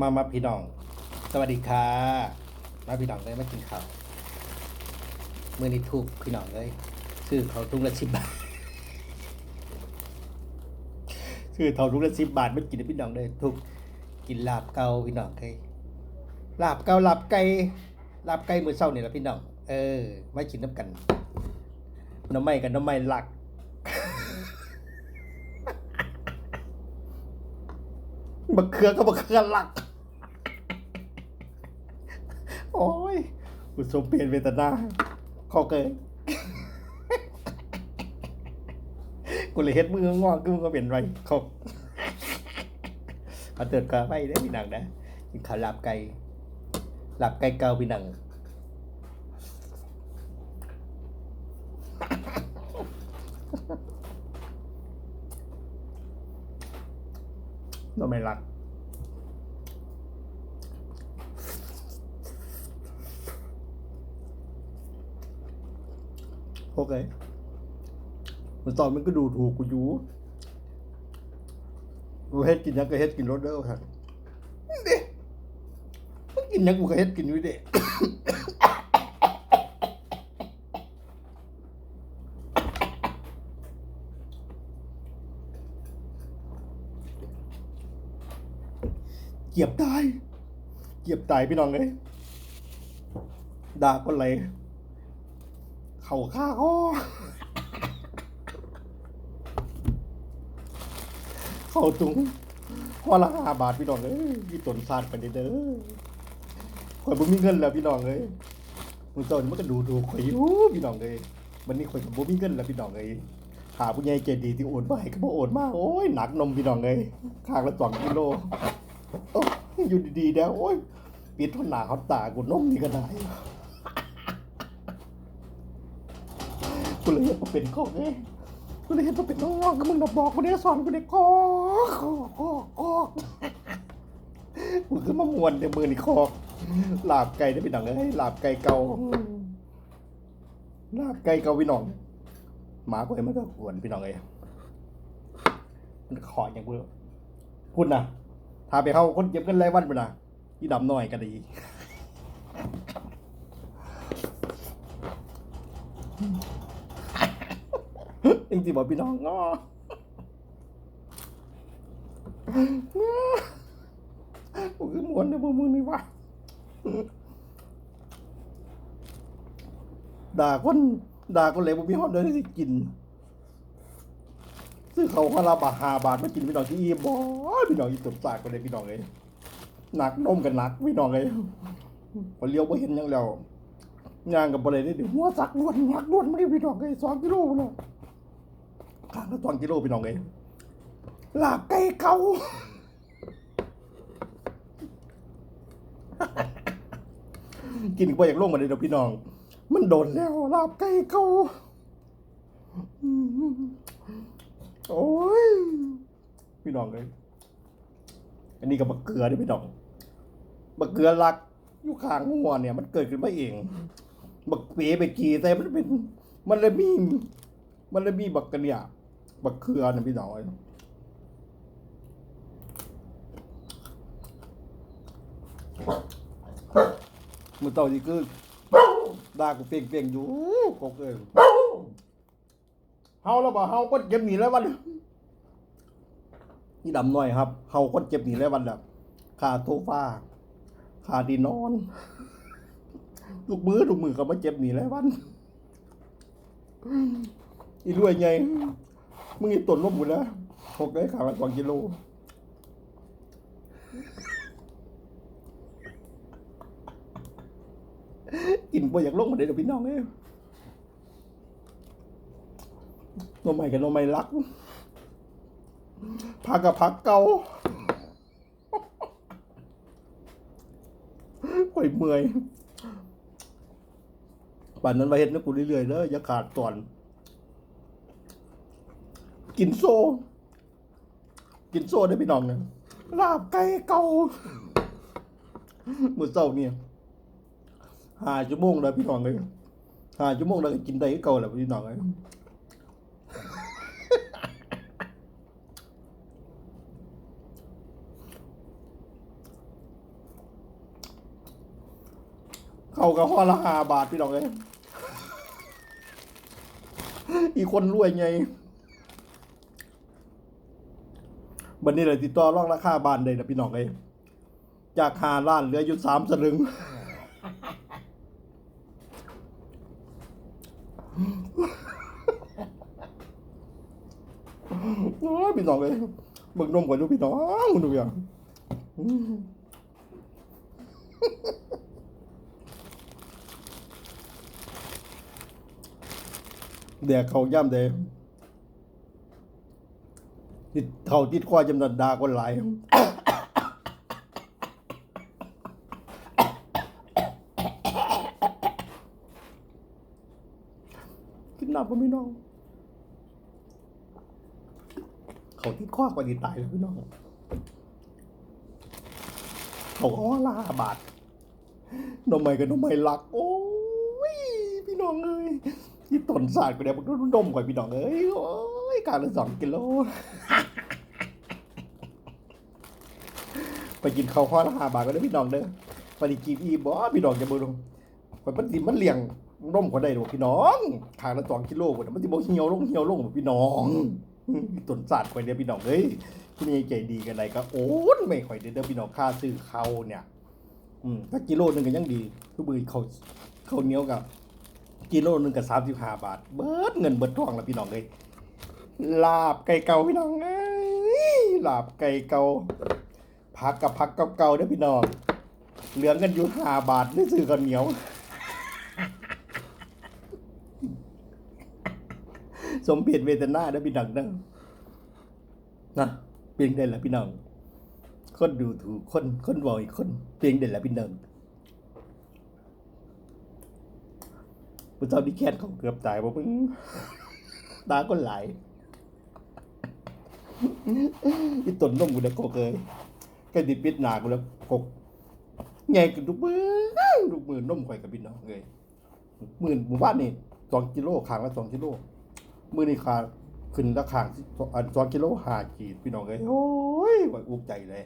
มามาพี่น้อง สวัสดีค่ะมาพี่น้องเลยมากินข้าวเมื่อนี้ถูกพี่น้องเลยซื้อเขาวทุงละสิบบาทซื้อเขาวทุงละสิบบาทไม่กินพี่น้องเลยถูกกินลาบเกาพี่น้องเคยลาบเกาลาบไก่ลาบไก่มือเศร้าเนี่แหละพี่น้อง เออไม่กินน้ำกันน้ำไม่กันน้ำไม่หลักบักเขือก็บักเขือหลัก โอ้ยกูสมเปลี่ยนเวทนาขอเกยกูเลยเฮ็ดมืองอกกูมึงก็เป็นไรขอบเอาเติร์ดกาไปได้พี่หนังนะขาวลาบไก่ลาบไก่เกาพี่หนังเราไม่รัก โอเคมันตอนมันก็ดูถูกกูอยู่กูเฮ็ดกินหยังก็เฮ็ดกินรถเด้อครับเด้มันกินหยังกูก็เฮ็ดกินอยู่เด้เกียบตาย เกียบตายพี่น้องเลยด่าก็เล เข่าข้าคอเข่าตุงข้อละห้าบาทพี่น้องเอ้ยพี่ตนซาดไปเด้อข่อยบ่มีเงินแล้วพี่น้องเอ้ยมึงตอนมันก็ดูดูข่อยอยู่พี่น้องเอ้ยวันนี้ข่อยก็บ่มีเงินแล้วพี่น้องเอ้ยหาผู้ใหญ่ใจดีที่โอนมาให้ก็บ่โอนมาโอ้ยหนักนมพี่น้องเอ้ยข้างละ2กิโลโอ้ยอยู่ดีๆแล้วโอ้ยปิดทนหนาเขาตากูนมนี่ก็ได้ กูเลยเห็นว่าเป็นของเองกูเลยเห็นว่าเป็นน้องก็มึงน่ะบอกกูได้สอนกูได้คอกคอกคอกคอกกูคือมามวนในมือนี่คอกลาบไก่ได้พี่น้องเอ้ยลาบไก่เก่าลาบไก่เก่าพี่น้องหมากูเห็มันก็กวนพี่น้องเอ้ยมันขออย่างกูพูดนะถ้าไปเข้าคนเจ็บกันไรวันไปนะที่ดำหน่อยก็ดี จริงๆบอกพี่น้องง้อผมคือมวนในพวกมึงนี่วะด่าคนด่าคนเหลวผมมีฮอตเลยที่กิน ซื้อเขาฮาราบาหาบาทมากินพี่น้องที่อีบอพี่น้องอีตุ่มสากกันเลยพี่น้องเลยหนักนมกันหนักพี่น้องเลยพอเลี้ยวไ่เห็นยังแล้วย่างกับบริเวณหัวสักล้วนหักล้วนไม่ได้พี่น้องเลยสองกิโลเนาะ ข้างละสองกิโลพี่น้องเองลาบไก่เก่ากินไปอย่างโล่งมาเลยเดี๋ยวพี่น้อง มันโดนแล้วลาบไก่เก่าโอ้ยพี่น้องเลยอันนี้กับบักเกลือนี่พี่น้องบักเกลือรักอยู่ข้างหัวเนี่ย มันเกิดขึ้นมาเองบักเป๋ไปกีแต่มันเป็น มันเลยมี มันเลยมีบักกันเนี่ย บักเขือนะพี่น้อยมือเต่านี่คือด่ากูเปียงเปียงๆอยู่กกเอ้ยเฮาแล้วบ่เฮาก็เจ็บหนีแล้ววันนี่ดำหน่อยครับเฮาก็เจ็บหนีแล้ววันแบบขาโซฟาขาดีนอนลูกมือลูกมือก็มาเจ็บหนีแล้ววันอีรวยไง มึงอีตนลบหมดแล้วหกได้ขาละสองกิโลกินไปอยากลงมาได้เดี๋ยวพี่น้องเอ้ยนมใหม่กับนมใหม่รัก พักกับพักเก่าข่อยเมื่อยป่านนั้นมาเห็นนะกูเรื่อยๆเด้ออย่าขาดตอน กินโซ่กินโซ่ได้พี่น้องนะลาบไก่เก่าเมื่อเช้าเนี่ยหาชั่วโมงแล้วพี่น้องเลยหาชั่วโมงแล้วกินได้เก่าแล้วพี่น้องเลยเข้ากับข้อละห้าบาทพี่น้องเลยอีกคนรวยไง บันนี้เลยติดต่อรองราคาบ้านเลยนะพี่น้องเอ้ยจากหาล้านเหลืออยู่สามสลึงโอ้ยพี่น้องเลยเบิกนมก่อนดูพี่น้องดูอย่างอืมแดกเขาย่ำเด ติดเขาติดควายจำนวนดาคนหลายกินน้ำก็ไม่น้อง เขาที่คว้ากว่าที่ตายแล้วพี่น้องเขาอ้อลาบาทนมใหม่กับนมใหม่หลัก โอ้ย พี่น้องเอ้ยที่ต้นศาสตร์ก็ได้บอกนมกว่าพี่น้องเอ้ยโอ้ย กาละสองกิโล ไปกินข้าวข้อละห้าบาทก็ได้พี่น้องเด้อไปดิกิอีบอพี่น้องจะบ่ลงไปมันสิมันเลี้ยงนมก็ได้ดอกพี่น้องทางละสองกิโลกว่ามันสิบ่เหี่ยวลงเหี่ยวลงบ่พี่น้องต้นศาสตร์ข่อยเด้อพี่น้องเอ้ยคุณยายใจดีกันไรก็โอนไม่ข่อยเด้อเด้อพี่น้องค่าซื้อเขาวเนี่ย อืมถ้ากิโลหนึงก็ยังดีทุกมือเขาเขาเหนียวกับกิโลหนึงกับสามสิบห้าบาท เบิดเงินเบิดทองแล้วพี่น้องเอ้ย ลาบไก่เก่าพี่น้องเอ้ยลาบไก่เก่าพักกับพักเก่าๆเด้อพี่น้องเหลือเงินอยู่ห้าบาทได้ซื้อข้าเหนียวสมเพชเวทนาเด้อพี่น้องเด้อนะเพียงได้ละพี่น้องคนดูถูกคนคนบอกอีกคนเพียงได้ละพี่น้องผู้เจ้าที่แค้นเขาเกือบตายบ่มึงตาก็ไหล อีตนนมกูแล้วก็เคยก็ดิปิดหนากูแล้วกกไงกันทุกมือทุกมือนมข่อยกับพี่น้องเลยหมื่นหมู่บ้านนี่สองกิโลขางละสองกิโลมือนี่ขาขึ้นราคาอันสองกิโลห้าขีดพี่น้องเอ้ยโอ้ยว่าอุกใจเลย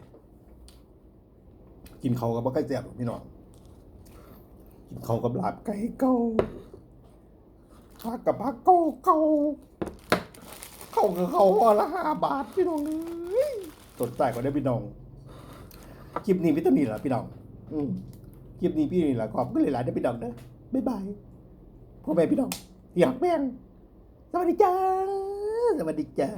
กินเขากับบ่ใกล้แซ่บพี่น้องกินเขากับลาบไก่เก่าผักกับผักเก่าเก่า เขากับเขาหอละห้าบาทพี่น้องเอ้ยสนใจก็ได้พี่น้อง คลิปนี้พี่ต้นนี่แหรอพี่น้อง อืมคลิปนี้พี่นี่แหรอขอบก็เลยหลายได้อพี่น้องเด้อบ๊ายบายพ่อแม่พี่น้องอยากแม่งสวัสดีจ้าสวัสดีจ้า